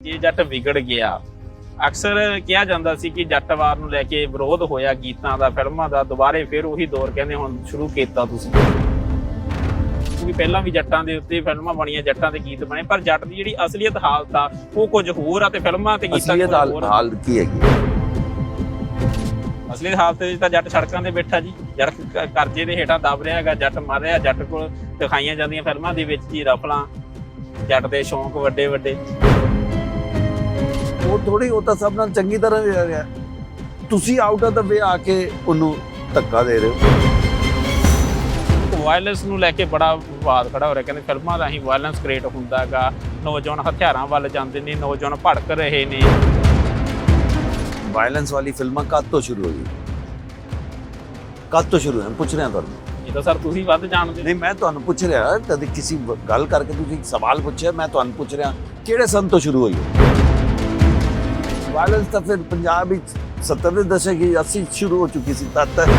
ਜੇ ਜੱਟ ਵਿਗੜ ਗਿਆ ਅਕਸਰ ਕਿਹਾ ਜਾਂਦਾ ਸੀ ਕਿ ਜੱਟਵਾਰ ਨੂੰ ਲੈ ਕੇ ਵਿਰੋਧ ਹੋਇਆ ਗੀਤਾਂ ਦਾ ਫਿਲਮਾਂ ਦਾ ਦੁਬਾਰੇ ਫਿਰ ਉਹੀ ਦੌਰ ਕਹਿੰਦੇ ਹੁਣ ਸ਼ੁਰੂ ਕੀਤਾ ਤੁਸੀਂ। ਕਿਉਂਕਿ ਪਹਿਲਾਂ ਵੀ ਜੱਟਾਂ ਦੇ ਉੱਤੇ ਫਿਲਮਾਂ ਬਣੀਆਂ ਜੱਟਾਂ ਦੇ ਗੀਤ ਬਣੇ ਪਰ ਜੱਟ ਦੀ ਜਿਹੜੀ ਅਸਲੀਅਤ ਹਾਲਤ ਆ ਉਹ ਕੁਝ ਹੋਰ ਆ ਤੇ ਫਿਲਮਾਂ ਤੇ ਗੀਤਾਂ ਅਸਲੀਅਤ ਹਾਲ ਕੀ ਹੈਗੀ? ਅਸਲੀ ਹਾਲਤ ਵਿੱਚ ਤਾਂ ਜੱਟ ਸੜਕਾਂ ਤੇ ਬੈਠਾ ਜੀ। ਜੱਟ ਕਰਜ਼ੇ ਦੇ ਹੇਠਾਂ ਦਬ ਰਿਹਾ ਹੈਗਾ ਜੱਟ ਮਰ ਰਿਹਾ ਜੱਟ ਕੋਲ ਦਿਖਾਈਆਂ ਜਾਂਦੀਆਂ ਫਿਲਮਾਂ ਦੇ ਵਿੱਚ ਜੀ ਰਫਲਾਂ ਜੱਟ ਦੇ ਸ਼ੌਂਕ ਵੱਡੇ ਵੱਡੇ ਉਹ ਥੋੜੀ ਉਹ ਤਾਂ ਸਭ ਨਾਲ ਚੰਗੀ ਤਰ੍ਹਾਂ ਰਿਹਾ ਰਿਹਾ। ਤੁਸੀਂ ਆਊਟ ਆਫ ਦਾ ਵੇ ਆ ਕੇ ਉਹਨੂੰ ਧੱਕਾ ਦੇ ਰਹੇ ਹੋ। ਵਾਇਲੈਂਸ ਨੂੰ ਲੈ ਕੇ ਬੜਾ ਵਿਵਾਦ ਖੜਾ ਹੋ ਰਿਹਾ। ਕਹਿੰਦੇ ਫਿਲਮਾਂ ਰਾਹੀਂ ਵਾਇਲੈਂਸ ਕ੍ਰੀਏਟ ਹੁੰਦਾ ਹੈਗਾ। ਨੌਜਵਾਨ ਹਥਿਆਰਾਂ ਵੱਲ ਜਾਂਦੇ ਨੇ ਨੌਜਵਾਨ ਭੜਕ ਰਹੇ ਨੇ। ਵਾਇਲੈਂਸ ਵਾਲੀ ਫਿਲਮਾਂ ਕਦ ਤੋਂ ਸ਼ੁਰੂ ਹੋਈ ਕਦ ਤੋਂ ਸ਼ੁਰੂ ਹੋਈਆਂ? ਪੁੱਛ ਰਿਹਾ ਤੁਹਾਨੂੰ। ਇਹ ਤਾਂ ਸਰ ਤੁਸੀਂ ਵੱਧ ਜਾਣਦੇ। ਨਹੀਂ ਮੈਂ ਤੁਹਾਨੂੰ ਪੁੱਛ ਰਿਹਾ ਕਦੇ ਕਿਸੇ ਗੱਲ ਕਰਕੇ ਤੁਸੀਂ ਸਵਾਲ ਪੁੱਛਿਆ ਮੈਂ ਤੁਹਾਨੂੰ ਪੁੱਛ ਰਿਹਾ ਕਿਹੜੇ ਸੰਨ ਤੋਂ ਸ਼ੁਰੂ ਹੋਈ? ਵਾਇਲੈਂਸ ਤਾਂ ਫਿਰ ਪੰਜਾਬ ਵਿੱਚ 70 ਦੇ ਦਸ਼ਕ ਹੀ 80 ਸ਼ੁਰੂ ਹੋ ਚੁੱਕੀ ਸੀ ਤਦ ਤੱਕ।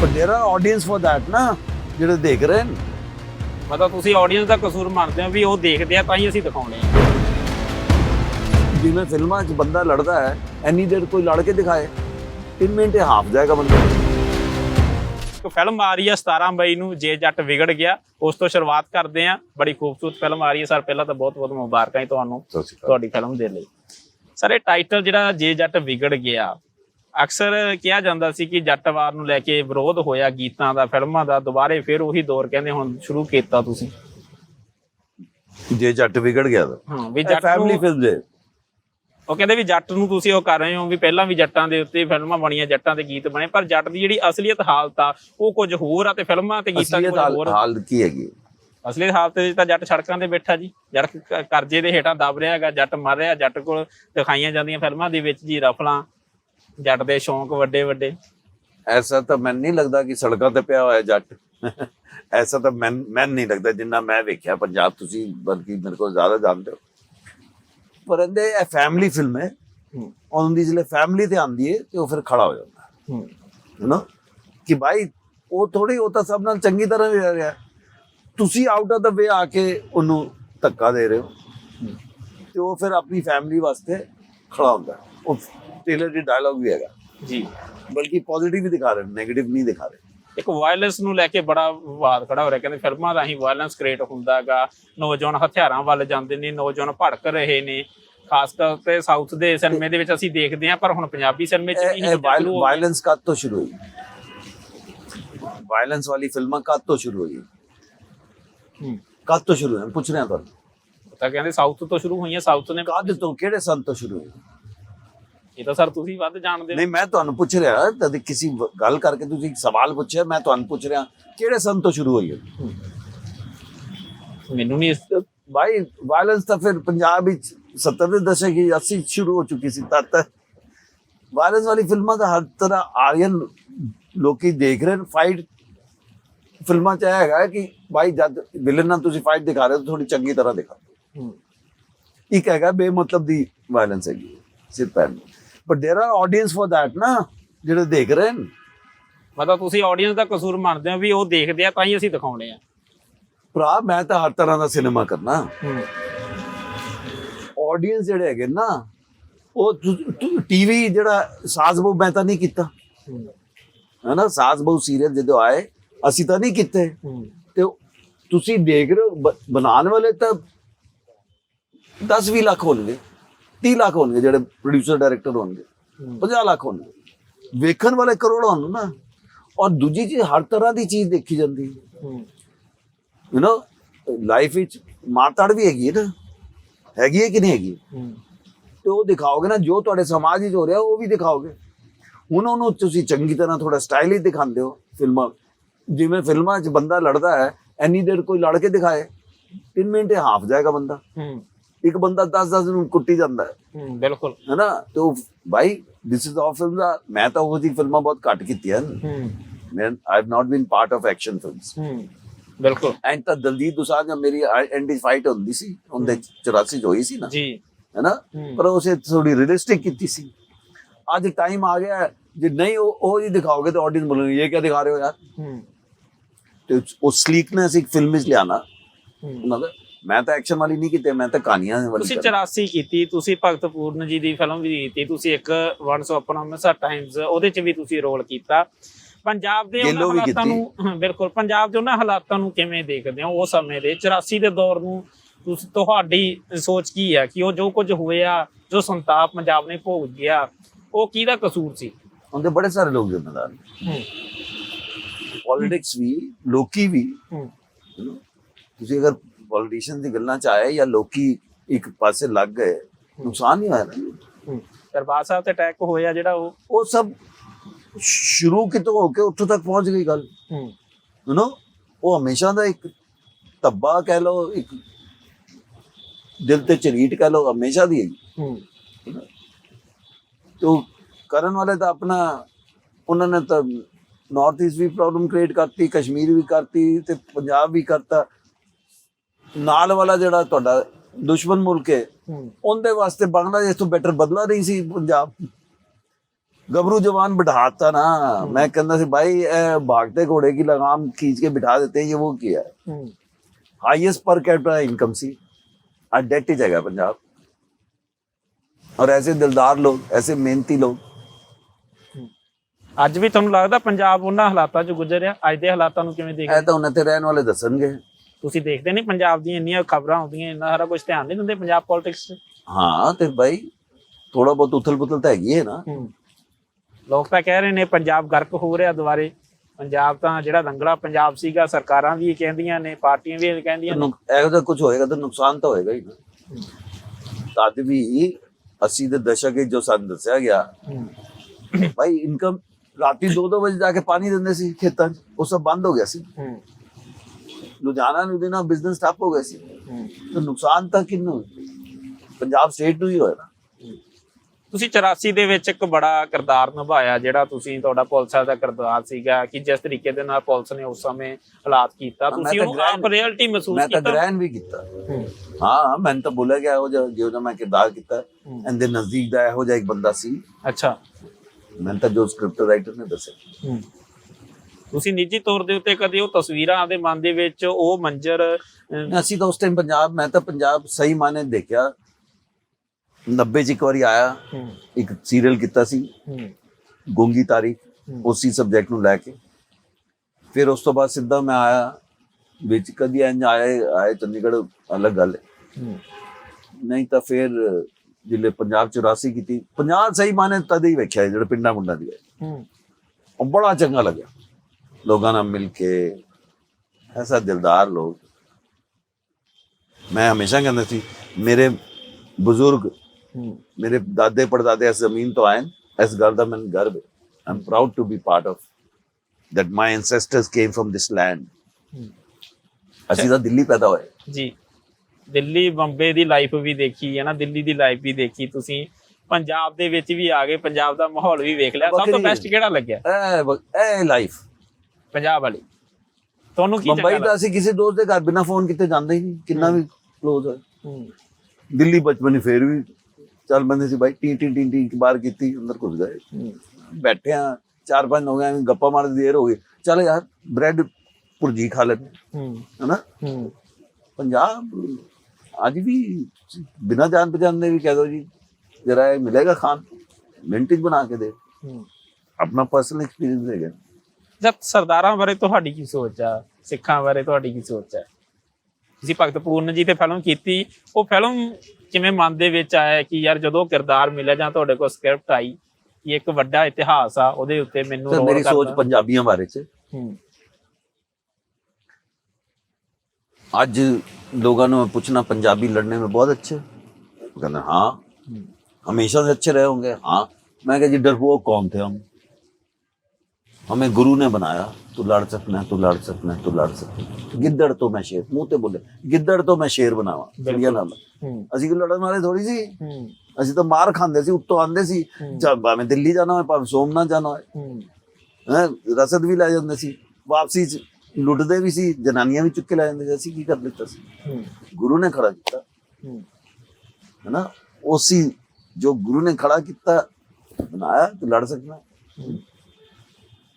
ਪਰ ਦੇਰ ਆਰ ਆਡੀਅנס ਫॉर दैट ਨਾ ਜਿਹੜੇ ਦੇਖ ਰਹੇ ਨੇ। ਮਤਲਬ ਤੁਸੀਂ ਆਡੀਅנס ਦਾ ਕਸੂਰ ਮੰਨਦੇ ਹੋ ਵੀ ਉਹ ਦੇਖਦੇ ਆ ਤਾਂ ਹੀ ਅਸੀਂ ਦਿਖਾਉਣੇ ਆ। ਜਿਵੇਂ ਫਿਲਮਾਂ 'ਚ ਬੰਦਾ ਲੜਦਾ ਹੈ ਐਨੀ ਦੇਰ ਕੋਈ ਲੜ ਕੇ ਦਿਖਾਏ 3 ਮਿੰਟ ਹਾਫ ਜਾਏਗਾ ਬੰਦਾ। ਇੱਕ ਫਿਲਮ ਆ ਰਹੀ ਆ 17 ਮਈ ਨੂੰ ਜੇ ਜੱਟ ਵਿਗੜ ਗਿਆ ਉਸ ਤੋਂ ਸ਼ੁਰੂਆਤ ਕਰਦੇ ਆ ਬੜੀ ਖੂਬਸੂਰਤ ਫਿਲਮ ਆ ਰਹੀ ਹੈ ਸਰ ਪਹਿਲਾਂ ਤਾਂ ਬਹੁਤ ਬਹੁਤ ਮੁਬਾਰਕਾਂ ਜੀ ਤੁਹਾਨੂੰ ਤੁਹਾਡੀ ਫਿਲਮ ਦੇ ਲਈ। ਸਰ ਇਹ ਟਾਈਟਲ ਜਿਹੜਾ ਜੇ ਜੱਟ ਵਿਗੜ ਗਿਆ ਅਕਸਰ ਕਿਹਾ ਜਾਂਦਾ ਸੀ ਕਿ ਜੱਟਵਾਰ ਨੂੰ ਲੈ ਕੇ ਵਿਰੋਧ ਹੋਇਆ ਗੀਤਾਂ ਦਾ ਫਿਲਮਾਂ ਦਾ ਦੁਬਾਰੇ ਫਿਰ ਉਹੀ ਦੌਰ ਕਹਿੰਦੇ ਹੁਣ ਸ਼ੁਰੂ ਕੀਤਾ ਤੁਸੀਂ। ਜੇ ਜੱਟ ਵਿਗੜ ਗਿਆ ਤਾਂ। ਹਾਂ ਵੀ ਜੱਟ ਫੈਮਿਲੀ ਫਿਲਮ ਜੇ। ਉਹ ਕਹਿੰਦੇ ਵੀ ਜੱਟ ਨੂੰ ਤੁਸੀਂ ਉਹ ਕਰ ਰਹੇ ਹੋ ਵੀ ਪਹਿਲਾਂ ਵੀ ਜੱਟਾਂ ਦੇ ਉੱਤੇ ਫਿਲਮਾਂ ਬਣੀਆਂ ਜੱਟਾਂ ਦੇ ਗੀਤ ਬਣੇ ਪਰ ਜੱਟ ਦੀ ਜਿਹੜੀ ਅਸਲੀਅਤ ਹਾਲਤ ਆ ਉਹ ਕੁਝ ਹੋਰ ਆ ਤੇ ਫਿਲਮਾਂ ਤੇ ਗੀਤਾਂ ਕੁਝ ਹੋਰ ਆ। ਹਾਲ ਕੀ ਹੈਗੀ? ਅਸਲੀ ਹਾਲਤ ਵਿੱਚ ਤਾਂ ਜੱਟ ਸੜਕਾਂ ਤੇ ਬੈਠਾ ਜੀ। ਜੱਟ ਕ- ਕਰਜ਼ੇ ਦੇ ਹੇਠਾਂ ਦਬ ਰਿਹਾ ਹੈਗਾ ਜੱਟ ਮਰ ਰਿਹਾ ਜੱਟ ਕੋਲ ਦਿਖਾਈਆਂ ਜਾਂਦੀਆਂ ਫਿਲਮਾਂ ਦੇ ਵਿੱਚ ਜੀ ਰਫਲਾਂ ਜੱਟ ਦੇ ਸ਼ੌਂਕ ਵੱਡੇ ਵੱਡੇ। ਐਸਾ ਤਾਂ ਮੈਨੂੰ ਨਹੀਂ ਲੱਗਦਾ ਕਿ ਸੜਕਾਂ ਤੇ ਪਿਆ ਹੋਇਆ ਜੱਟ। ਐਸਾ ਤਾਂ ਮੈਂ ਮੈਨੂੰ ਨਹੀਂ ਲੱਗਦਾ ਜਿੰਨਾ ਮੈਂ ਵੇਖਿਆ ਪੰਜਾਬ ਤੁਸੀਂ ਬਲਕਿ ਮੇਰੇ ਕੋਲ ਜ਼ਿਆਦਾ ਜਾਣਦੇ ਹੋ। ਪਰ ਇਹਦੇ ਇਹ ਫੈਮਿਲੀ ਫਿਲਮ ਹੈ। ਹੂੰ। ਉਹਨਾਂ ਦੀ ਜਿਹੜੇ ਫੈਮਿਲੀ ਤੇ ਆਂਦੀ ਹੈ ਤੇ ਉਹ ਫਿਰ ਖੜਾ ਹੋ ਜਾਂਦਾ। ਹੂੰ। ਹੈ ਨਾ ਕਿ ਭਾਈ ਉਹ ਥੋੜੀ ਉਹ ਤਾਂ ਸਭ ਨਾਲ ਚੰਗੀ ਤਰ੍ਹਾਂ ਰਿਹਾ ਰਿਹਾ। ਤੁਸੀਂ ਆਊਟ ਆਫ ਦਾ ਵੇ ਆ ਕੇ ਉਹਨੂੰ ਧੱਕਾ ਦੇ ਰਹੇ ਹੋ। ਤੇ ਉਹ ਫਿਰ ਆਪਣੀ ਫੈਮਿਲੀ ਵਾਸਤੇ ਖੜਾ ਹੁੰਦਾ। ਉਹ ਟੇਲਰ ਦੀ ਡਾਇਲੌਗ ਵੀ ਹੈਗਾ। ਜੀ। ਬਲਕਿ ਪੋਜ਼ਿਟਿਵ ਹੀ ਦਿਖਾ ਰਹੇ ਨੇ 네ਗੇਟਿਵ ਨਹੀਂ ਦਿਖਾ ਰਹੇ। ਇੱਕ ਵਾਇਲੈਂਸ ਨੂੰ ਲੈ ਕੇ ਬੜਾ ਵਿਵਾਦ ਖੜਾ ਹੋ ਰਿਹਾ। ਕਹਿੰਦੇ ਫਿਲਮਾਂ ਰਾਹੀਂ ਵਾਇਲੈਂਸ ਕ੍ਰੀਏਟ ਹੁੰਦਾ ਹੈਗਾ। ਨੌਜਵਾਨ ਹਥਿਆਰਾਂ ਵੱਲ ਜਾਂਦੇ ਨੇ ਨੌਜਵਾਨ ਭੜਕ ਰਹੇ ਨੇ। ਖਾਸ ਤੌਰ ਤੇ ਸਾਊਥ ਦੇ ਸਿਨੇਮੇ ਦੇ ਵਿੱਚ ਅਸੀਂ ਦੇਖਦੇ ਹਾਂ ਪਰ ਹੁਣ ਪੰਜਾਬੀ ਸਿਨੇਮੇ 'ਚ ਵੀ। ਵਾਇਲੈਂਸ ਕਦ ਤੋਂ ਸ਼ੁਰੂ ਹੋਈ? ਵਾਇਲੈਂਸ ਵਾਲੀ ਫਿਲਮਾਂ ਕਦ ਤੋਂ ਸ਼ੁਰੂ ਹੋਈ? ਕਦ ਤੋਂ ਸ਼ੁਰੂ ਹੋਈ ਪੁੱਛ ਰਿਹਾ ਤੁਹਾਨੂੰ। ਤਾਂ ਕਹਿੰਦੇ ਸਾਊਥ ਤੋਂ ਸ਼ੁਰੂ ਹੋਈਆਂ ਸਾਊਥ ਨੇ ਕਦ ਤੋਂ ਕਿਹੜੇ ਸੰਨ ਤੋਂ ਸ਼ੁਰੂ ਹੋਈ ਇਹ ਤਾਂ ਸਰ ਤੁਸੀਂ ਵੱਧ ਜਾਣਦੇ ਹੋ। ਨਹੀਂ ਮੈਂ ਤੁਹਾਨੂੰ ਪੁੱਛ ਰਿਹਾ ਤਦ ਕਿਸੇ ਗੱਲ ਕਰਕੇ ਤੁਸੀਂ ਸਵਾਲ ਪੁੱਛਿਆ ਮੈਂ ਤੁਹਾਨੂੰ ਪੁੱਛ ਰਿਹਾ ਕਿਹੜੇ ਸੰਨ ਤੋਂ ਸ਼ੁਰੂ ਹੋਈ ਹੈ ਮੈਨੂੰ ਨਹੀਂ ਇਸ- ਭਾਈ ਵਾਇਲੈਂਸ ਤਾਂ ਫਿਰ ਪੰਜਾਬ ਵਿੱਚ 70 ਦੇ ਦਸ਼ਕ ਹੀ 80 ਸ਼ੁਰੂ ਹੋ ਚੁੱਕੀ ਸੀ ਤਦ ਤੱਕ ਵਾਇਲੈਂਸ ਵਾਲੀ ਫਿਲਮਾਂ ਤਾਂ ਹਰ ਤਰ੍ਹਾਂ ਆਰੀਅਨ ਲੋਕੀ ਦੇਖ ਰਹੇ ਨੇ ਫਾਈਟ ਫਿਲਮਾਂ 'ਚ ਇਹ ਹੈਗਾ ਕਿ ਬਾਈ ਜਦ ਵਿਲਨ ਨਾਲ ਤੁਸੀਂ ਫਾਈਟ ਦਿਖਾ ਰਹੇ ਹੋ ਥੋੜੀ ਚੰਗੀ ਤਰ੍ਹਾਂ ਦਿਖਾ ਦਿਓ। ਇੱਕ ਹੈਗਾ ਬੇਮਤਲਬ ਦੀ ਵਾਇਲੈਂਸ ਹੈਗੀ ਸਿਰਫ pain but there are audience for that ਨਾ ਜਿਹੜੇ ਦੇਖ ਰਹੇ ਨੇ। ਮਤਲਬ ਤੁਸੀਂ ਆਡੀਅנס ਦਾ ਕਸੂਰ ਮੰਨਦੇ ਹੋ ਵੀ ਉਹ ਦੇਖਦੇ ਆ ਤਾਂ ਹੀ ਅਸੀਂ ਦਿਖਾਉਣੇ ਆ। ਭਰਾ ਮੈਂ ਤਾਂ ਹਰ ਤਰ੍ਹਾਂ ਦਾ ਸਿਨੇਮਾ ਕਰਨਾ। ਆਡੀਅנס ਜਿਹੜੇ ਹੈਗੇ ਨਾ ਉਹ ਟੀਵੀ ਜਿਹੜਾ ਸਾਜ ਬਹੁ ਮੈਂ ਤਾਂ ਨਹੀਂ ਕੀਤਾ। ਹੈ। ਨਾ ਸਾਜ਼ਬੋ ਸੀਰੀਅਲ ਜਦੋਂ ਆਏ ਅਸੀਂ ਤਾਂ ਨਹੀਂ ਕੀਤੇ। ਤੇ ਤੁਸੀਂ ਦੇਖ ਰਹੇ ਹੋ ਬਣਾਉਣ ਵਾਲੇ ਤਾਂ 10 20 ਲੱਖ ਹੋਣਗੇ 30 ਲੱਖ ਹੋਣਗੇ ਜਿਹੜੇ ਪ੍ਰੋਡਿਊਸਰ ਡਾਇਰੈਕਟਰ ਹੋਣਗੇ 50 ਲੱਖ ਹੋਣਗੇ। ਵੇਖਣ ਵਾਲੇ ਕਰੋੜਾਂ ਹੋਣ ਨਾ। ਔਰ ਦੂਜੀ ਚੀਜ਼ ਹਰ ਤਰ੍ਹਾਂ ਦੀ ਚੀਜ਼ ਦੇਖੀ ਜਾਂਦੀ ਹੈ। ਯੂ نو ਲਾਈਫ ਵਿੱਚ ਮਾਰਤਾੜ ਵੀ ਹੈਗੀ ਹੈ ਨਾ। ਹੈਗੀ ਹੈ ਕਿ ਨਹੀਂ ਹੈਗੀ? ਤੇ ਉਹ ਦਿਖਾਓਗੇ ਨਾ ਜੋ ਤੁਹਾਡੇ ਸਮਾਜ ਵਿੱਚ ਹੋ ਰਿਹਾ ਉਹ ਵੀ ਦਿਖਾਓਗੇ। ਹੁਣ ਉਹਨੂੰ ਤੁਸੀਂ ਚੰਗੀ ਤਰ੍ਹਾਂ ਥੋੜਾ ਸਟਾਈਲਿਸ਼ ਦਿਖਾਉਂਦੇ ਹੋ ਫਿਲਮਾਂ। ਜਿਵੇਂ ਫਿਲਮਾਂ 'ਚ ਬੰਦਾ ਲੜਦਾ ਹੈ ਐਨੀ ਦੇਰ ਕੋਈ ਲੜ ਕੇ ਦਿਖਾਏ 3 ਮਿੰਟ ਹਾਫ ਜਾਏਗਾ ਬੰਦਾ। ਹੂੰ। ਇੱਕ ਬੰਦਾ 10-10 ਨੂੰ ਕੁੱਟੀ ਜਾਂਦਾ ਹੈ। ਹੂੰ ਬਿਲਕੁਲ। ਹੈਨਾ? ਤੇ ਭਾਈ ਦਿਸ ਇਜ਼ ਆਫ ਫਿਲਮ ਦਾ ਮੈਂ ਤਾਂ ਉਹ ਜਿਹੀ ਫਿਲਮਾਂ ਬਹੁਤ ਘੱਟ ਕੀਤੀਆਂ ਹੂੰ। ਮੈਂ I have not been part of action films ਹੂੰ ਬਿਲਕੁਲ। ਐਂ ਤਾਂ ਦਲਜੀਤ ਦੋਸਾਂਝ ਨਾਲ ਮੇਰੀ ਐਂਡੀ ਫਾਈਟ ਹੁੰਦੀ ਸੀ ਉਹਦੇ 84 ਚ ਹੋਈ ਸੀ ਨਾ। ਜੀ। ਹੈਨਾ? ਹੂੰ। ਪਰ ਉਸੇ ਥੋੜੀ ਰੀਅਲਿਸਟਿਕ ਕੀਤੀ ਸੀ। ਅੱਜ ਟਾਈਮ ਆ ਗਿਆ ਹੈ, ਜੇ ਨਹੀਂ ਉਹ ਉਹ ਜੀ ਦਿਖਾਓਗੇ ਤਾਂ ਆਡੀਅנס ਬੋਲਣਗੇ ਇਹ ਕੀ ਦਿਖਾ ਰਹੇ ਹੋ ਯਾਰ? ਹੂੰ। ਤੇ ਉਹ ਸਲੀਕਨੈਸ ਇੱਕ ਫਿਲਮ ਵਿੱਚ ਲਿਆਣਾ ਉਹਨਾਂ ਦਾ। ਮੈਂ ਤਾਂ ਐਕਸ਼ਨ ਵਾਲੀ ਨਹੀਂ ਕੀਤੀ ਮੈਂ ਤਾਂ ਕਹਾਣੀਆਂ ਵਾਲੀ ਤੁਸੀਂ ਕਰਦਾ। 84 ਕੀਤੀ ਤੁਸੀਂ ਭਗਤ ਪੂਰਨ ਜੀ ਦੀ ਫਿਲਮ ਵੀ ਕੀਤੀ ਤੁਸੀਂ ਇੱਕ ਵਨਸ ਅਪਨ ਅੰਮ੍ਰਿਤਸਰ ਟਾਈਮਸ ਉਹਦੇ ਚ ਵੀ ਤੁਸੀਂ ਰੋਲ ਕੀਤਾ। ਪੰਜਾਬ ਦੇ ਉਹਨਾਂ ਹਾਲਾਤਾਂ। ਨੂੰ ਬਿਲਕੁਲ ਪੰਜਾਬ ਦੇ ਉਹਨਾਂ ਹਾਲਾਤਾਂ ਨੂੰ ਕਿਵੇਂ ਦੇਖਦੇ ਹੋ ਉਸ ਸਮੇਂ ਦੇ? 84 ਦੇ ਦੌਰ ਨੂੰ ਤੁਸੀਂ ਤੁਹਾਡੀ ਸੋਚ ਕੀ ਹੈ ਕਿ ਉਹ ਜੋ ਕੁਝ ਹੋਇਆ ਜੋ ਸੰਤਾਪ ਪੰਜਾਬ ਨੇ ਭੋਗ ਗਿਆ ਉਹ ਕਿਹਦਾ ਕਸੂਰ ਸੀ? ਉਹਦੇ ਬੜੇ ਸਾਰੇ ਲੋਕ ਜ਼ਿੰਮੇਦਾਰ ਨੇ। ਹੂੰ। ਪੋਲਿਟਿਕਸ ਵੀ ਲੋਕੀ ਵੀ ਤੁਸੀਂ ਅਗਰ ਪੋਲੀਟੀਸ਼ੀਅਨ ਦੀ ਗੱਲਾਂ ਚ ਆਏ ਜਾਂ ਲੋਕੀ ਇੱਕ ਪਾਸੇ ਲੱਗ ਗਏ ਨੁਕਸਾਨ ਹੀ ਹੋਇਆ ਨਾ। ਦਰਬਾਰ ਸਾਹਿਬ ਤੇ ਅਟੈਕ ਹੋਇਆ ਜਿਹੜਾ ਉਹ? ਉਹ ਸਭ ਸ਼ੁਰੂ ਕਿਤੋਂ ਹੋ ਕੇ ਉੱਥੋਂ ਤੱਕ ਪਹੁੰਚ ਗਈ ਗੱਲ। ਹੂੰ। ਯੂ نو ਉਹ ਹਮੇਸ਼ਾ ਦਾ ਇੱਕ ਧੱਬਾ ਕਹਿ ਲਓ ਇੱਕ ਦਿਲ ਤੇ ਝਰੀਟ ਕਹਿ ਲਓ ਹਮੇਸ਼ਾ ਦੀ ਹੈ ਹੂੰ। ਤੋ ਕਰਨ ਵਾਲੇ ਤਾਂ ਆਪਣਾ ਉਹਨਾਂ ਨੇ ਤਾਂ ਨਾਰਥ ਈਸਟ ਵੀ ਪ੍ਰੋਬਲਮ ਕ੍ਰੀਏਟ ਕਰਤੀ ਕਸ਼ਮੀਰ ਵੀ ਕਰਤੀ ਤੇ ਪੰਜਾਬ ਵੀ ਕਰਤਾ ਨਾਲ ਵਾਲਾ ਜਿਹੜਾ ਤੁਹਾਡਾ ਦੁਸ਼ਮਣ ਮੁਲਕ ਹੈ ਹੂੰ ਉਹਦੇ ਵਾਸਤੇ ਬੰਗਲਾਦੇਸ਼ ਤੋਂ ਬੈਟਰ ਬਦਲਾ ਨਹੀਂ ਸੀ ਪੰਜਾਬ गबरू जवान बिठाता ना मैं कहना से भाई ए, भागते घोड़े की लगाम खींच के बिठा देते हैं ये वो किया है ਹੂੰ हाईएस्ट पर कैपिटा इनकम सी आज डेट ही जगह पंजाब और ऐसे दिलदार लोग ऐसे मेहनती लोग ਅੱਜ ਵੀ ਤੁਹਾਨੂੰ ਲੱਗਦਾ ਪੰਜਾਬ ਉਹਨਾਂ ਹਾਲਾਤਾਂ 'ਚ ਗੁਜ਼ਰਿਆ ਅੱਜ ਦੇ ਹਾਲਾਤਾਂ ਨੂੰ ਕਿਵੇਂ ਦੇਖਦੇ? ਇਹ ਤਾਂ ਉਹਨਾਂ ਤੇ ਰਹਿਣ ਵਾਲੇ ਦੱਸਣਗੇ। ਤੁਸੀਂ ਦੇਖਦੇ ਨਹੀਂ ਪੰਜਾਬ ਦੀਆਂ ਇੰਨੀਆਂ ਖਬਰਾਂ ਆਉਂਦੀਆਂ ਇੰਨਾ ਸਾਰਾ ਕੁਝ ਧਿਆਨ ਨਹੀਂ ਦਿੰਦੇ ਪੰਜਾਬ ਪੋਲਿਟਿਕਸ 'ਚ? ਹਾਂ ਤੇ ਭਾਈ ਥੋੜਾ ਬਹੁਤ ਉਥਲ ਪੁਥਲ ਤਾਂ ਹੈਗੀ ਹੈ ਨਾ। ਲੋਕ ਤਾਂ ਕਹਿ ਰਹੇ ਨੇ ਪੰਜਾਬ ਗਰਕ ਹੋ ਰਿਹਾ ਦੁਬਾਰੇ। ਪੰਜਾਬ ਤਾਂ ਜਿਹੜਾ ਰੰਗਲਾ ਪੰਜਾਬ ਸੀਗਾ ਸਰਕਾਰਾਂ ਵੀ ਇਹ ਕਹਿੰਦੀਆਂ ਨੇ ਪਾਰਟੀਆਂ ਵੀ ਇਹ ਕਹਿੰਦੀਆਂ ਨੇ। ਇਹੋ ਜਿਹਾ ਕੁਝ ਹੋਏਗਾ ਤਾਂ ਨੁਕਸਾਨ ਤਾਂ ਹੋਏਗਾ ਹੀ ਨਾ। ਤਦ ਵੀ 80 ਦੇ ਦਸ਼ਕ ਵਿੱਚ ਜੋ ਸਾਨੂੰ ਦੱਸਿਆ ਗਿਆ ਭਾਈ ਇਨਕਮ ਰਾਤੀ 2-2 ਵਜੇ ਜਾ ਕੇ ਪਾਣੀ ਦਿੰਦੇ ਸੀ ਖੇਤਾਂ 'ਚ ਉਹ ਸਭ ਬੰਦ ਹੋ ਗਿਆ ਸੀ। ਹੂੰ। ਲੁਧਿਆਣਾ ਲੁਧਿਆਣਾ ਬਿਜ਼ਨਸ ਠੱਪ ਹੋ ਗਿਆ ਸੀ। ਹੂੰ। ਤਾਂ ਨੁਕਸਾਨ ਤਾਂ ਕਿੰਨੂੰ ਪੰਜਾਬ ਸਟੇਟ ਨੂੰ ਹੀ ਹੋਇਆ ਨਾ। ਤੁਸੀਂ 84 ਦੇ ਵਿੱਚ ਇੱਕ ਬੜਾ ਕਿਰਦਾਰ ਨਿਭਾਇਆ ਜਿਹੜਾ ਤੁਸੀਂ ਤੁਹਾਡਾ ਪੁਲਿਸ ਦਾ ਕਿਰਦਾਰ ਸੀਗਾ ਕਿ ਜਿਸ ਤਰੀਕੇ ਦੇ ਨਾਲ ਪੁਲਿਸ ਨੇ ਉਸ ਸਮੇਂ ਹਾਲਾਤ ਕੀਤਾ ਮੈਂ ਤੁਸੀਂ ਤਾਂ ਉਹ grand- ਆਪ ਰਿਐਲਿਟੀ ਮਹਿਸੂਸ ਮੈਂ ਤਾਂ ਕੀਤਾ? ਗ੍ਰਹਿਣ ਵੀ ਕੀਤਾ। ਹੂੰ। ਮੈਨੂੰ ਤਾਂ ਬੋਲਿਆ ਗਿਆ ਉਹ ਜਿਹਾ ਜਿਹੋ ਜਿਹਾ ਮੈਂ ਕਿਰਦਾਰ ਕੀਤਾ। ਇਹਦੇ ਨਜ਼ਦੀਕ ਦਾ ਇਹੋ ਜਿਹਾ ਇੱਕ ਬੰਦਾ ਸੀ। ਅੱਛਾ। ਮੈਨੂੰ ਤਾਂ ਜੋ ਸਕ੍ਰਿਪਟ ਰਾਈਟਰ ਨੇ ਦੱਸਿਆ। ਤੁਸੀਂ ਨਿੱਜੀ ਤੌਰ ਦੇ ਉੱਤੇ ਕਦੇ ਉਹ ਤਸਵੀਰਾਂ ਦੇ ਮਨ ਦੇ ਵਿੱਚ ਉਹ ਮੰਜ਼ਰ ਅਸੀਂ ਤਾਂ ਉਸ ਟਾਈਮ ਪੰਜਾਬ ਮੈਂ ਤਾਂ ਪੰਜਾਬ ਸਹੀ ਮਾਨੇ ਦੇਖਿਆ। 90 ਚ ਇੱਕ ਵਾਰੀ ਆਇਆ ਇੱਕ ਸੀਰੀਅਲ ਕੀਤਾ ਸੀ ਗੁੰਗੀ ਤਾਰੀਖ। ਉਸੇ ਸਬਜੈਕਟ ਨੂੰ ਲੈ ਕੇ। ਫਿਰ ਉਸ ਤੋਂ ਬਾਅਦ ਸਿੱਧਾ ਮੈਂ ਆਇਆ ਵਿੱਚ ਕਦੀ ਇੰਜ ਆਏ ਆਏ ਚੰਡੀਗੜ੍ਹ ਅਲੱਗ ਗੱਲ। ਨਹੀਂ ਤਾਂ ਫਿਰ ਜਿਲੇ ਪੰਜਾਬ 84 ਕੀਤੀ ਪੰਜਾਬ ਸਹੀ ਮਾਨੇ ਤਦ ਹੀ ਵੇਖਿਆ ਜਿਹੜਾ ਪਿੰਡਾਂ ਮੁੰਡਾ ਦੀ ਹੈ ਹੂੰ। ਉਹ ਬੜਾ ਚੰਗਾ ਲੱਗਿਆ। ਲੋਕਾਂ ਨਾਲ ਮਿਲ ਕੇ ਐਸਾ ਦਿਲਦਾਰ ਲੋਕ। ਮੈਂ ਹਮੇਸ਼ਾ ਕਹਿੰਦਾ ਸੀ ਮੇਰੇ ਬਜ਼ੁਰਗ ਮੇਰੇ ਦਾਦੇ ਪੜਦਾਦੇ ਇਸ ਜ਼ਮੀਨ ਤੋਂ ਆਏ। ਇਸ ਗੱਲ ਦਾ ਮੈਨੂੰ ਗਰਵ ਹੈ। I am proud to be part of that my ancestors came from this land। ਅਸੀਂ ਤਾਂ ਦਿੱਲੀ ਪੈਦਾ ਹੋਏ। ਜੀ। ਦਿੱਲੀ ਬੰਬੇ ਦੀ ਲਾਈਫ ਵੀ ਦੇਖੀ ਹੈ ਨਾ? ਦਿੱਲੀ ਦੀ ਲਾਈਫ ਵੀ ਦੇਖੀ ਤੁਸੀਂ। ਪੰਜਾਬ ਦੇ ਵਿੱਚ ਵੀ ਆ ਗਏ ਪੰਜਾਬ ਦਾ ਮਾਹੌਲ ਵੀ ਵੇਖ ਲਿਆ। ਸਭ ਤੋਂ ਬੈਸਟ ਕਿਹੜਾ ਲੱਗਿਆ? ਇਹ ਲਾਈਫ ਪੰਜਾਬ ਵਾਲੀ। ਤੁਹਾਨੂੰ ਕੀ ਚੰਗਾ ਤਾਂ ਅਸੀਂ ਕਿਸੇ ਦੋਸਤ ਦੇ ਘਰ ਬਿਨਾ ਫੋਨ ਕੀਤੇ ਜਾਂਦੇ ਹੀ ਨਹੀਂ। ਕਿੰਨਾ ਵੀ ক্লোਜ਼ ਹੂੰ। ਦਿੱਲੀ ਬਚਪਨ ਹੀ ਫੇਰ ਵੀ ਚੱਲ ਬੰਦੇ ਸੀ ਬਾਈ ਟੀ ਟੀ ਟੀ ਟੀ ਬਾਰ ਕੀਤੀ ਅੰਦਰ ਘੁਸ ਗਏ। ਬੈਠੇ ਆ ਚਾਰ ਪੰਜ ਹੋ ਗਏ ਗੱਪਾਂ ਮਾਰਦੀ ਦੇਰ ਹੋ ਗਈ। ਚਲ ਯਾਰ ਬ੍ਰੈਡ ਭੁਰਜੀ ਖਾ ਲੈਂਦੇ। ਹੂੰ। ਹਨਾ? ਹੂੰ। ਪੰਜਾਬ ਅੱਜ ਵੀ ਬਿਨਾ ਜਾਣ ਪਛਾਣ ਦੇ ਵੀ ਕਹਿ ਦੋ ਜੀ ਜਰਾ ਇਹ ਮਿਲੇਗਾ ਖਾਨ ਮਿੰਟਿਜ ਬਣਾ ਕੇ ਦੇ। ਆਪਣਾ ਪਰਸਨਲ ਐਕਸਪੀਰੀਅੰਸ ਹੈਗਾ। ਜਦ ਸਰਦਾਰਾਂ ਬਾਰੇ ਤੁਹਾਡੀ ਕੀ ਸੋਚ ਆ? ਸਿੱਖਾਂ ਬਾਰੇ ਤੁਹਾਡੀ ਕੀ ਸੋਚ ਆ? ਤੁਸੀਂ ਭਗਤ ਪੂਰਨ ਜੀ ਤੇ ਫਿਲਮ ਕੀਤੀ ਉਹ ਫਿਲਮ ਕਿਵੇਂ ਮਨ ਦੇ ਵਿੱਚ ਆਇਆ ਕਿ ਯਾਰ ਜਦੋਂ ਕਿਰਦਾਰ ਮਿਲਿਆ ਜਾਂ ਤੁਹਾਡੇ ਕੋਲ ਸਕ੍ਰਿਪਟ ਆਈ ਕਿ ਇੱਕ ਵੱਡਾ ਇਤਿਹਾਸ ਆ ਉਹਦੇ ਉੱਤੇ ਮੈਨੂੰ ਰੋਲ ਮੇਰੀ ਸੋਚ ਪੰਜਾਬੀਆਂ ਬਾਰੇ ਚ। ਅੱਜ लोगों ने पूछना पंजाबी लड़ने में बहुत अच्छे वो कहते हैं, हाँ हम्म। हमेशा से अच्छे रहे होंगे हाँ मैं कहा जी डरपोक कौन थे हम हमें गुरु ने बनाया तू लड़ सकना है तू लड़ सकना है तू लड़ सकना है गिद्दड़ तो मैं शेर मुंह ते बोले गिद्दड़ तो मैं शेर बनावा ਚਿੜੀਆਂ ਨਾਲ ਹੂੰ ਅਸੀਂ ਕਿ ਲੜਨ ਵਾਲੇ ਥੋੜੀ ਸੀ ਹੂੰ ਅਸੀਂ ਤਾਂ ਮਾਰ ਖਾਂਦੇ ਸੀ ਉੱਤੋਂ ਆਂਦੇ ਸੀ ਹੂੰ। ਜਦ ਭਾਵੇਂ ਦਿੱਲੀ ਜਾਣਾ ਹੋਏ ਭਾਵੇਂ ਸੋਮਨਾਥ ਜਾਣਾ ਹੋਏ ਹੂੰ ਹੈਂ ਰਸਦ ਵੀ ਲੈ ਜਾਂਦੇ ਸੀ ਵਾਪਸੀ ਚ ਲੁੱਟਦੇ ਵੀ ਸੀ ਜਨਾਨੀਆਂ ਵੀ ਚੁੱਕ ਕੇ ਲੈ ਜਾਂਦੇ ਸੀ। ਅਸੀਂ ਕੀ ਕਰ ਦਿੱਤਾ ਸੀ? ਗੁਰੂ ਨੇ ਖੜਾ ਕੀਤਾ। ਹੈਨਾ? ਉਸੇ ਜੋ ਗੁਰੂ ਨੇ ਖੜਾ ਕੀਤਾ ਬਣਾਇਆ ਤੇ ਲੜ ਸਕਣਾ।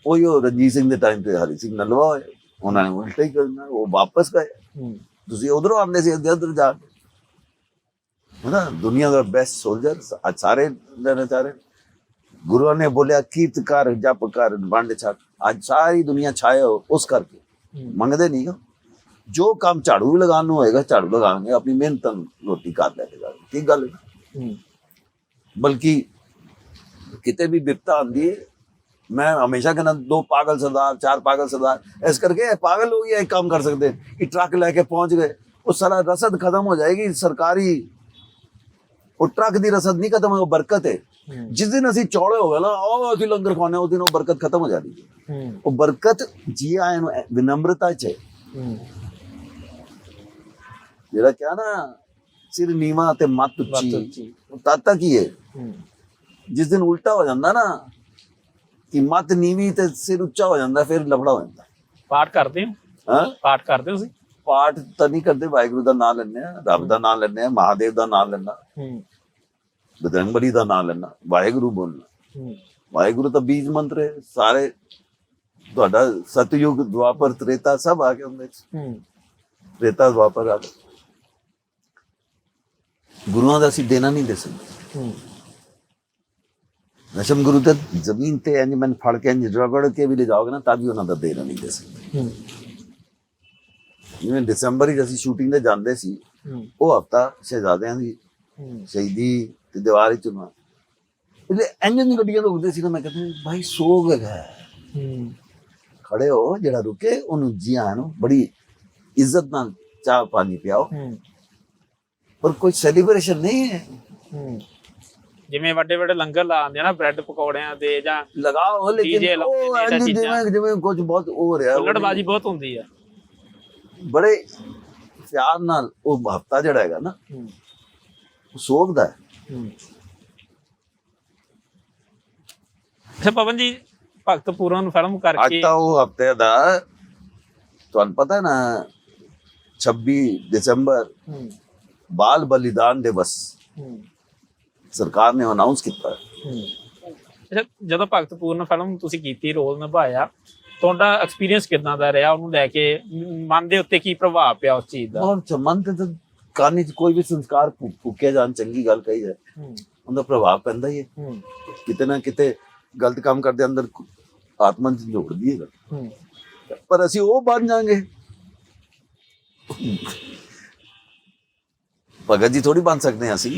ਉਹੀ ਉਹ ਰਜੀਤ ਸਿੰਘ ਦੇ ਟਾਈਮ ਤੇ ਹਰੀ ਸਿੰਘ ਨਲਵਾ ਹੋਏ ਉਹਨਾਂ ਨੇ ਉਲਟਾ ਹੀ ਕਰਨਾ ਉਹ ਵਾਪਸ ਗਏ। ਤੁਸੀਂ ਉਧਰੋਂ ਆਉਂਦੇ ਸੀ ਉਧਰ ਜਾ ਕੇ। ਹੈਨਾ? ਦੁਨੀਆ ਦਾ ਬੈਸਟ ਸੋਲਜਰ ਸਾਰੇ ਲੈਣਾ ਚਾਹ ਰਹੇ ਗੁਰੂਆਂ ਨੇ ਬੋਲਿਆ ਕੀਰਤਕਾਰ ਜਪ ਕਰ ਵੰਡ ਛਕ। ਅੱਜ ਸਾਰੀ ਦੁਨੀਆ ਛਾਇਆ ਉਸ ਕਰਕੇ। ਮੰਗਦੇ ਨਹੀਂ ਜੋ ਕੰਮ ਝਾੜੂ ਵੀ ਲਗਾਉਣ ਨੂੰ ਹੋਏਗਾ ਝਾੜੂ ਲਗਾਵਾਂਗੇ ਆਪਣੀ ਮਿਹਨਤ ਨਾਲ ਰੋਟੀ ਕਰ ਲੈ ਕੇ ਜਾਵਾਂਗੇ ਠੀਕ ਗੱਲ ਬਲਕਿ ਕਿਤੇ ਵੀ ਵਿਪਤਾ ਆਉਂਦੀ ਹੈ ਮੈਂ ਹਮੇਸ਼ਾ ਕਹਿੰਦਾ ਦੋ ਪਾਗਲ ਸਰਦਾਰ ਚਾਰ ਪਾਗਲ ਸਰਦਾਰ ਇਸ ਕਰਕੇ ਇਹ ਪਾਗਲ ਹੀ ਇਹ ਕੰਮ ਕਰ ਸਕਦੇ ਕਿ ਟਰੱਕ ਲੈ ਕੇ ਪਹੁੰਚ ਗਏ। ਉਹ ਸਾਰਾ ਰਸਦ ਖਤਮ ਹੋ ਜਾਏਗੀ ਸਰਕਾਰੀ ਉਹ ਟਰੱਕ ਦੀ ਰਸਦ ਨਹੀਂ ਖਤਮ ਉਹ ਬਰਕਤ ਹੈ। ਜਿਸ ਦਿਨ ਅਸੀਂ ਚੌੜੇ ਹੋ ਗਏ ਨਾ ਉਹ ਅਸੀਂ ਲੰਗਰ ਖਾਣੇ ਉਸ ਦਿਨ ਉਹ ਬਰਕਤ ਖਤਮ ਹੋ ਜਾਂਦੀ ਹੈ। ਉਹ ਬਰਕਤ ਜੀ ਆਇਆਂ ਨੂੰ ਵਿਨમ્રਤਾ ਚ ਹੈ। ਜਿਹੜਾ ਕਿਹਾ ਨਾ ਸਿਰ ਨੀਵਾ ਤੇ ਮੱਤ ਉੱਚੀ। ਤਦ ਤੱਕ ਹੀ ਹੈ। ਜਿਸ ਦਿਨ ਉਲਟਾ ਹੋ ਜਾਂਦਾ ਨਾ ਕਿ ਮੱਤ ਨੀਵੀਂ ਤੇ ਸਿਰ ਉੱਚਾ ਹੋ ਜਾਂਦਾ ਫਿਰ ਲਫੜਾ ਹੋ ਜਾਂਦਾ। ਪਾਠ ਕਰਦੇ ਹੋ? ਹਾਂ? ਪਾਠ ਕਰਦੇ ਹੋ ਤੁਸੀਂ? ਪਾਠ ਤਾਂ ਨਹੀਂ ਕਰਦੇ ਵਾਹਿਗੁਰੂ ਦਾ ਨਾਮ ਲੈਂਦੇ ਆ ਰੱਬ ਦਾ ਨਾਮ ਲੈਂਦੇ ਆ ਮਹਾਦੇਵ ਦਾ ਨਾਮ ਲੈਣਾ ਹੂੰ, ਬਜਰੰਗਬਲੀ ਦਾ ਨਾਮ ਲੈਣਾ ਵਾਹਿਗੁਰੂ ਬੋਲਣਾ। ਹੂੰ, ਵਾਹਿਗੁਰੂ ਤਾਂ ਬੀਜ ਮੰਤਰ ਹੈ ਸਾਰੇ ਤੁਹਾਡਾ ਸਤਯੁਗ ਦੁਆਪਰ ਤ੍ਰੇਤਾ ਸਭ ਆ ਗਏ ਉਹਦੇ ਚ ਹੂੰ, ਤ੍ਰੇਤਾ ਦੁਆਪਰ ਆ ਗਏ। ਗੁਰੂਆਂ ਦਾ ਅਸੀਂ ਦੇਣਾ ਨਹੀਂ ਦੇ ਸਕਦੇ। ਹੂੰ, ਨਸ਼ਮ ਗੁਰੂ ਤੇ ਜ਼ਮੀਨ ਤੇ ਇੰਜ ਮੈਂ ਫੜ ਕੇ ਇੰਜ ਰਗੜ ਕੇ ਵੀ ਲੈ ਜਾਓਗੇ ਨਾ ਤਾਂ ਵੀ ਉਹਨਾਂ ਦਾ ਦੇਣਾ ਨਹੀਂ ਦੇ ਸਕਦੇ। ਹੂੰ, ਜਿਵੇਂ ਦਸੰਬਰ ਹੀ ਅਸੀਂ ਸ਼ੂਟਿੰਗ ਤੇ ਜਾਂਦੇ ਸੀ ਉਹ ਹਫਤਾ ਸ਼ਹਿਜ਼ਾਦਿਆਂ ਦੀ ਸ਼ਹੀਦੀ ਤੇ ਦੀਵਾਰੀ ਚੁਣਾ ਇਹਦੇ ਇੰਜਨ ਦੀ ਗੱਡੀਆਂ ਰੁਕਦੇ ਸੀ ਨਾ ਮੈਂ ਕਹਿੰਦਾ ਭਾਈ ਸੋਗ ਹੂੰ, ਖੜੇ ਹੋ ਜਿਹੜਾ ਰੁਕੇ ਉਹਨੂੰ ਜੀ ਆਇਆਂ ਨੂੰ ਬੜੀ ਇੱਜ਼ਤ ਨਾਲ ਚਾਹ ਪਾਣੀ ਪਿਆਓ। ਪਰ ਕੋਈ ਸੈਲੀਬ੍ਰੇਸ਼ਨ ਨਹੀਂ ਹੈ। ਜਿਵੇਂ ਵੱਡੇ ਵੱਡੇ ਲੰਗਰ ਲਾਉਂਦੇ ਆ ਨਾ ਬ੍ਰੈਡ ਪਕੌੜਿਆਂ ਦੇ ਜਾਂ ਲਗਾਓ ਲੇਕਿਨ ਉਹ ਤਾਂ ਇੰਜ। ਜਿਵੇਂ ਜਿਵੇਂ ਕੁਝ ਬਹੁਤ ਹੋ ਰਿਹਾ ਉਹ ਹੁੱਲੜਬਾਜੀ ਬਹੁਤ ਹੁੰਦੀ ਆ। ਬੜੇ ਪਿਆਰ ਨਾਲ ਉਹ ਹਫਤਾ ਜਿਹੜਾ ਹੈਗਾ ਨਾ ਹੂੰ, ਉਹ ਸੋਗ ਦਾ ਹੈ। ਅੱਛਾ ਪਵਨ ਜੀ ਭਗਤ ਪੂਰਨ ਫਿਲਮ ਅੱਜ ਕਰਕੇ ਤਾਂ ਉਹ ਹਫ਼ਤੇ ਦਾ ਤੁਹਾਨੂੰ ਪਤਾ ਨਾ 26 ਦਸੰਬਰ ਹੂੰ, ਬਾਲ ਬਲੀਦਾਨ ਦਿਵਸ ਹੂੰ, ਸਰਕਾਰ ਨੇ ਅਨਾਉਂਸ ਕੀਤਾ ਹੈ। ਹੂੰ। ਅੱਛਾ ਜਦੋਂ ਭਗਤ ਪੂਰਨ ਫਿਲਮ ਤੁਸੀਂ ਕੀਤੀ ਰੋਲ ਨਿਭਾਇਆ ਤੁਹਾਡਾ ਐਕਸਪੀਰੀਅੰਸ ਕਿਦਾਂ ਦਾ ਰਿਹਾ ਉਹਨੂੰ ਲੈ ਕੇ ਮ- ਮਨ ਦੇ ਉੱਤੇ ਕੀ ਪ੍ਰਭਾਵ ਪਿਆ ਉਸ ਚੀਜ਼ ਦਾ ਬਹੁਤ ਚਮਨ ਤੇ ਤਾਂ ਕਾਨੀ ਚ ਕੋਈ ਵੀ ਸੰਸਕਾਰ ਫੂਕਿਆ ਜਾਣ ਚੰਗੀ ਗੱਲ ਕਹੀ ਹੈ ਹੂੰ, ਉਹਦਾ ਪ੍ਰਭਾਵ ਪੈਂਦਾ ਹੀ ਹੈ। ਕਿਤੇ ਨਾ ਕਿਤੇ ਗਲਤ ਕੰਮ ਕਰਦੇ ਅੰਦਰ ਆਤਮਾ ਚ ਜੋੜਦੀ ਹੈ ਗੱਲ। ਪਰ ਅਸੀਂ ਉਹ ਬਣ ਜਾਾਂਗੇ। ਭਗਤ ਜੀ ਥੋੜੀ ਬਣ ਸਕਦੇ ਹਾਂ ਅਸੀਂ।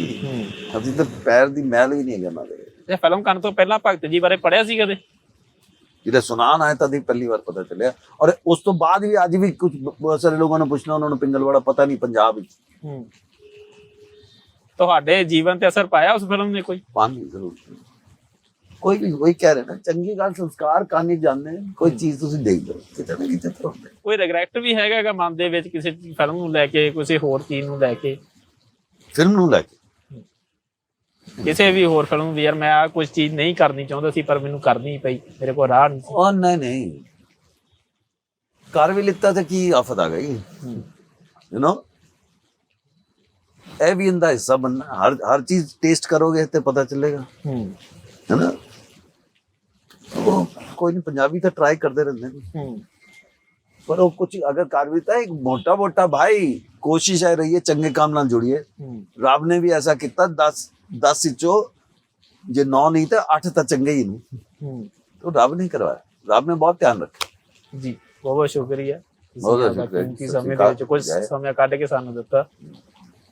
ਅਸੀਂ ਤਾਂ ਪੈਰ ਦੀ ਮੈਲ ਵੀ ਨਹੀਂ ਹੈਗਾ ਨਾਲੇ ਇਹ ਫਿਲਮ ਕਰਨ ਤੋਂ ਪਹਿਲਾਂ ਭਗਤ ਜੀ ਬਾਰੇ ਪੜਿਆ ਸੀ ਕਦੇ? ਜਿਹਦੇ ਸੁਨਾਨ ਆਇਆ ਤਾਂ ਦੀ ਪਹਿਲੀ ਵਾਰ ਪਤਾ ਚੱਲਿਆ। ਔਰ ਉਸ ਤੋਂ ਬਾਅਦ ਵੀ ਅੱਜ ਵੀ ਕੁਝ ਬਹੁਤ ਸਾਰੇ ਲੋਕਾਂ ਨੂੰ ਪੁੱਛਣਾ ਉਹਨਾਂ ਨੂੰ ਪਿੰਗਲਵਾੜਾ ਪਤਾ ਨਹੀਂ ਪੰਜਾਬ ਵਿੱਚ। ਹੂੰ। ਤੁਹਾਡੇ ਜੀਵਨ ਤੇ ਅਸਰ ਪਾਇਆ ਉਸ ਫਿਲਮ ਨੇ ਕੋਈ? ਪਾਣੀ ਜ਼ਰੂਰ। ਕੋਈ ਵੀ ਕੋਈ ਕਹਿ ਰਿਹਾ ਨਾ ਚੰਗੀ ਗੱਲ ਸੰਸਕਾਰ ਕਾਨੀ ਜਾਂਦੇ ਕੋਈ ਚੀਜ਼ ਤੁਸੀਂ ਦੇਖ ਲਓ ਕਿਤੇ ਨਾ ਕਿਤੇ ਤਾਂ ਹੁੰਦਾ। ਹੈ। ਕੋਈ ਰਿਗਰੈਟ ਵੀ ਹੈਗਾ ਗਾ ਮਨ ਦੇ ਵਿੱਚ ਕਿਸੇ ਫਿਲਮ ਨੂੰ ਲੈ ਕੇ ਕਿਸੇ ਹੋਰ ਚੀਜ਼ ਨੂੰ ਲੈ ਕੇ? ਫਿਲਮ ਨੂੰ ਲੈ ਕੇ। ਕਿਸੇ ਵੀ ਹੋਰ ਫਿਲਮ ਵੀ ਯਾਰ ਮੈਂ ਆ ਕੁਝ ਚੀਜ਼ ਨਹੀਂ ਕਰਨੀ ਚਾਹੁੰਦਾ ਸੀ ਪਰ ਮੈਨੂੰ ਕਰਨੀ ਪਈ ਮੇਰੇ ਕੋਲ ਰਾਹ ਨਹੀਂ ਸੀ। ਉਹ ਨਹੀਂ ਨਹੀਂ। ਕਰ ਵੀ ਲਿੱਤਾ ਤਾਂ ਕੀ ਆਫਤ ਆ ਗਈ। ਯੂ نو ਇਹ ਵੀ ਇਹਦਾ ਹਿੱਸਾ ਬਣਨਾ। ਹਰ ਹਰ ਚੀਜ਼ ਟੇਸਟ ਕਰੋਗੇ ਤੇ ਪਤਾ ਚੱਲੇਗਾ। ਹੂੰ। ਹੈ ਨਾ? ਉਹ ਕੋਈ ਨਹੀਂ ਪੰਜਾਬੀ ਤਾਂ ਟਰਾਈ ਕਰਦੇ ਰਹਿੰਦੇ ਨੇ। ਹੂੰ। ਪਰ ਉਹ ਕੁਝ ਅਗਰ ਕਰ ਵੀ ਤਾਂ ਇੱਕ ਮੋਟਾ ਮੋਟਾ ਭਾਈ ਕੋਸ਼ਿਸ਼ ਹੈ ਰਹੀ ਹੈ ਚੰਗੇ ਕੰਮ ਨਾਲ ਜੁੜੀਏ। ਰੱਬ ਨੇ ਵੀ ਐਸਾ ਕੀਤਾ 10 10 ਵਿੱਚੋਂ ਜੇ 9 ਨਹੀਂ ਤਾਂ 8 ਤਾਂ ਚੰਗੇ ਹੀ ਨੇ। ਹੂੰ। ਤਾਂ ਰੱਬ ਨੇ ਕਰਵਾਇਆ। ਰੱਬ ਨੇ ਬਹੁਤ ਧਿਆਨ ਰੱਖਿਆ। ਜੀ ਬਹੁਤ ਬਹੁਤ ਸ਼ੁਕਰੀਆ। ਬਹੁਤ ਸ਼ੁਕਰੀਆ। ਸਤਿ ਸਮੇਂ ਦੇ ਵਿੱਚ। ਕੁਝ। ਸਮਾਂ ਕੱਢ ਕੇ ਸਾਨੂੰ ਦਿੱਤਾ।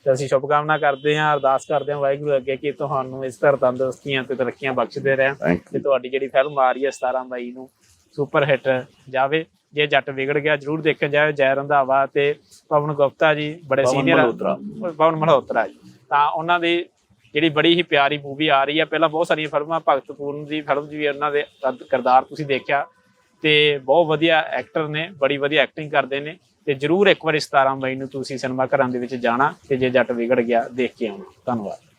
ਤੇ ਅਸੀਂ ਸ਼ੁਭਕਾਮਨਾ ਕਰਦੇ ਹਾਂ ਅਰਦਾਸ ਕਰਦੇ ਹਾਂ ਵਾਹਿਗੁਰੂ ਅੱਗੇ ਕਿ ਤੁਹਾਨੂੰ ਇਸ ਤਰ੍ਹਾਂ ਤੰਦਰੁਸਤੀਆਂ ਤੇ ਤਰੱਕੀਆਂ ਬਖਸ਼ਦੇ ਰਹਿਣ ਤੇ ਤੁਹਾਡੀ ਜਿਹੜੀ ਫਿਲਮ ਆ ਰਹੀ ਹੈ 17 ਮਈ ਨੂੰ ਸੁਪਰ ਹਿੱਟ ਜਾਵੇ। ਜੇ ਜੱਟ ਵਿਗੜ ਗਿਆ ਜਰੂਰ ਦੇਖਣ ਜਾਓ ਜੈ ਰੰਧਾਵਾ ਤੇ ਪਵਨ ਗੁਪਤਾ ਜੀ ਬੜੇ ਸੀਨੀਅਰ। ਪਵਨ ਮਲਹੋਤਰਾ ਜੀ। ਤਾਂ ਉਹਨਾਂ ਦੀ ਜਿਹੜੀ ਬੜੀ ਹੀ ਪਿਆਰੀ ਮੂਵੀ ਆ ਰਹੀ ਹੈ। ਪਹਿਲਾਂ ਬਹੁਤ ਸਾਰੀਆਂ ਫਿਲਮਾਂ ਭਗਤ ਪੂਰਨ ਦੀ ਫਿਲਮ ਵੀ ਉਹਨਾਂ ਦੇ ਕਰ- ਕਿਰਦਾਰ ਤੁਸੀਂ ਦੇਖਿਆ। ਤੇ ਬਹੁਤ ਵਧੀਆ ਐਕਟਰ ਨੇ, ਬੜੀ ਵਧੀਆ ਐਕਟਿੰਗ ਕਰਦੇ ਨੇ ਤੇ ਜਰੂਰ ਇੱਕ ਵਾਰੀ 17 ਮਈ ਨੂੰ ਤੁਸੀਂ ਸਿਨੇਮਾ ਘਰਾਂ ਦੇ ਵਿੱਚ ਜਾਣਾ ਤੇ ਜੇ ਜੱਟ ਵਿਗੜ ਗਿਆ, ਦੇਖ ਕੇ ਆਉਣਾ। ਧੰਨਵਾਦ।